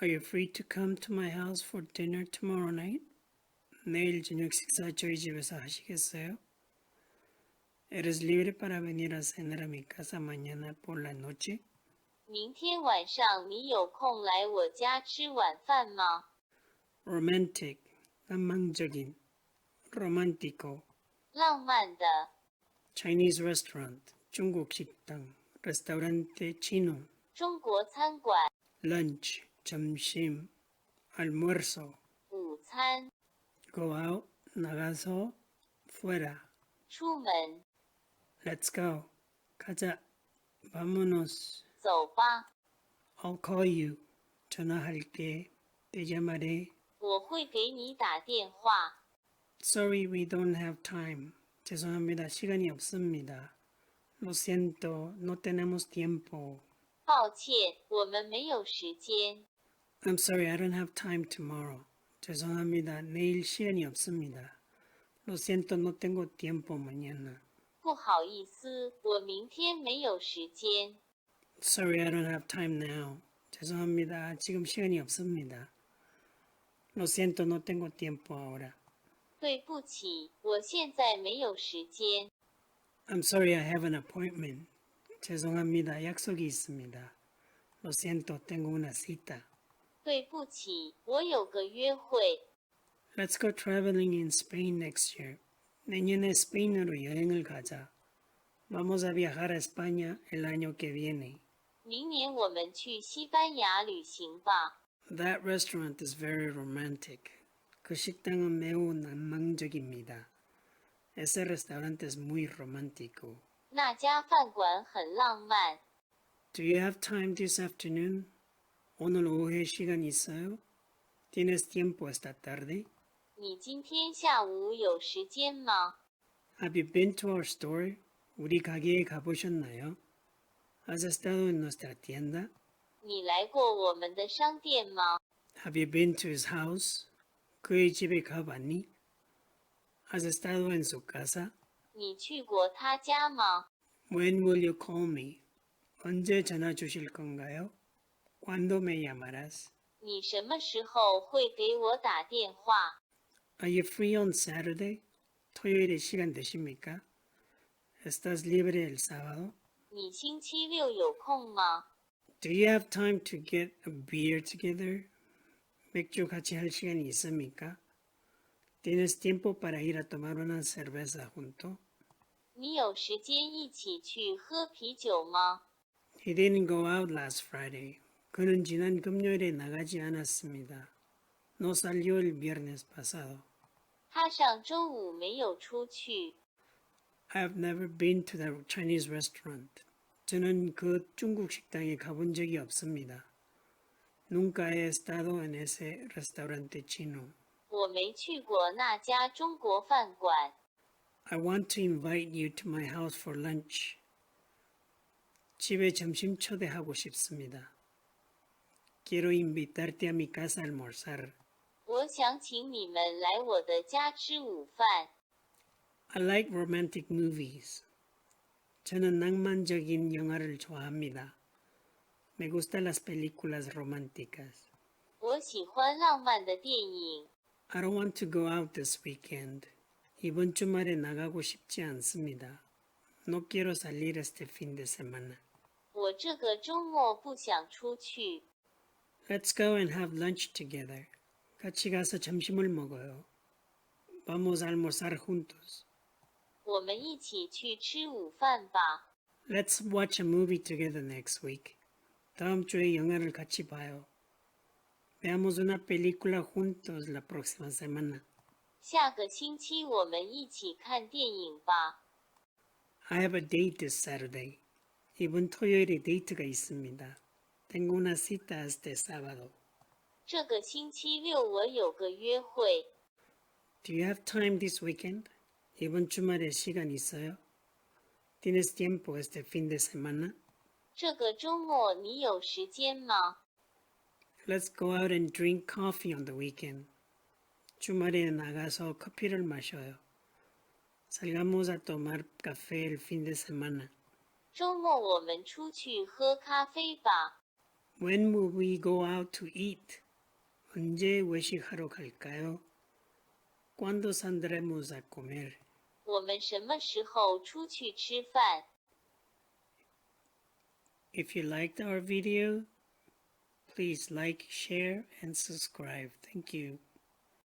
Are you free to come to my house for dinner tomorrow night? 내일 저녁 식사 저희 집에서 하시겠어요? ¿Eres libre para venir a cenar a mi casa mañana por la noche? 明天晚上你有空来我家吃晚饭吗？ Romantic, 낭만적인, romántico. 浪漫的 Chinese restaurant, 중국 식당, restaurante chino, 中国餐馆、 lunch, 점심, almuerzo, 午餐、 go out, 나가서, fuera. 出门、 Let's go. 가자. Vámonos. 走吧。 I'll call you. 전화할게. Te llamaré. 我会给你打电话。 Sorry, we don't have time. 죄송합니다. 시간이 없습니다. Lo siento, no tenemos tiempo. 抱歉，我们没有时间。 I'm sorry, I don't have time tomorrow. 죄송합니다. 내일 시간이 없습니다. Lo siento, no tengo tiempo mañana. 不好意思，我明天没有时间。 Sorry, I don't have time now. 죄송합니다. 지금 시간이 없습니다. Lo siento, no tengo tiempo ahora. 对不起，我现在没有时间。 I'm sorry, I have an appointment. 죄송합니다. 약속이 있습니다. Lo siento, tengo una cita. 对不起，我有个约会。 Let's go traveling in Spain next year. 내년에 스페인으로 여행을 가자. Vamos a viajar a España el año que viene. 明年我们去西班牙旅行吧。 That restaurant is very romantic. 그 식당은 매우 낭만적입니다. Ese restaurante es muy romántico. 那家饭馆很浪漫。 Do you have time this afternoon? 오늘 오후에 시간 있어요? ¿Tienes tiempo esta tarde? 你今天下午有时间吗？ Have you been to our store? 우리 가게에 가보셨나요? ¿Has estado en nuestra tienda? 你来过我们的商店吗？ Have you been to his house? 그의 집에 가봤니? ¿Has estado en su casa? 你去过他家吗？ When will you call me? 언제 전화 주실 건가요? ¿Cuándo me llamarás? 你什么时候会给我打电话？ Are you free on Saturday? 토요일에 시간 되십니까? ¿Estás libre el sábado? 你星期六有空吗？ Do you have time to get a beer together? 맥주 같이 할 시간이 있습니까? ¿Tienes tiempo para ir a tomar una cerveza junto? 你有时间一起去喝啤酒吗？ He didn't go out last Friday. 그는 지난 금요일에 나가지 않았습니다. No salió el viernes pasado. 他上周五没有出去。 I've never been to the Chinese restaurant. 저는 그 중국 식당에 가본 적이 없습니다. Nunca he estado en ese restaurante chino. 我没去过那家中国饭馆。 I want to invite you to my house for lunch. 집에 점심 초대하고 싶습니다. Quiero invitarte a mi casa a almorzar. 我想请你们来我的家吃午饭。 I like romantic movies. 저는 낭만적인 영화를 좋아합니다. Me gustan las películas románticas. 我喜欢浪漫的电影。 I don't want to go out this weekend. 이번 주말에 나가고 싶지 않습니다. No quiero salir este fin de semana. 我这个周末不想出去。 Let's go and have lunch together. 같이 가서 점심을 먹어요. Vamos a almorzar juntos. 我们一起去吃午饭吧。 Let's watch a movie together next week. 다음 주에 영화를 같이 봐요. Veamos una película juntos la próxima semana. 下个星期我们一起看电影吧。 I have a date this Saturday. 이번 토요일에 데이트가 있습니다. Tengo una cita este sábado. 这个星期六我有个约会。 Do you have time this weekend? 이번 주말에 시간 있어요? ¿Tienes tiempo este fin de semana? 这个周末你有时间吗？ Let's go out and drink coffee on the weekend. 주말에 나가서 커피를 마셔요. Salgamos a tomar café el fin de semana. 周末我们出去喝咖啡吧。 When will we go out to eat? 언제 외식하러 갈까요? ¿Cuándo saldremos a comer? 我们什么时候出去吃饭？ If you liked our video, please like, share, and subscribe. Thank you.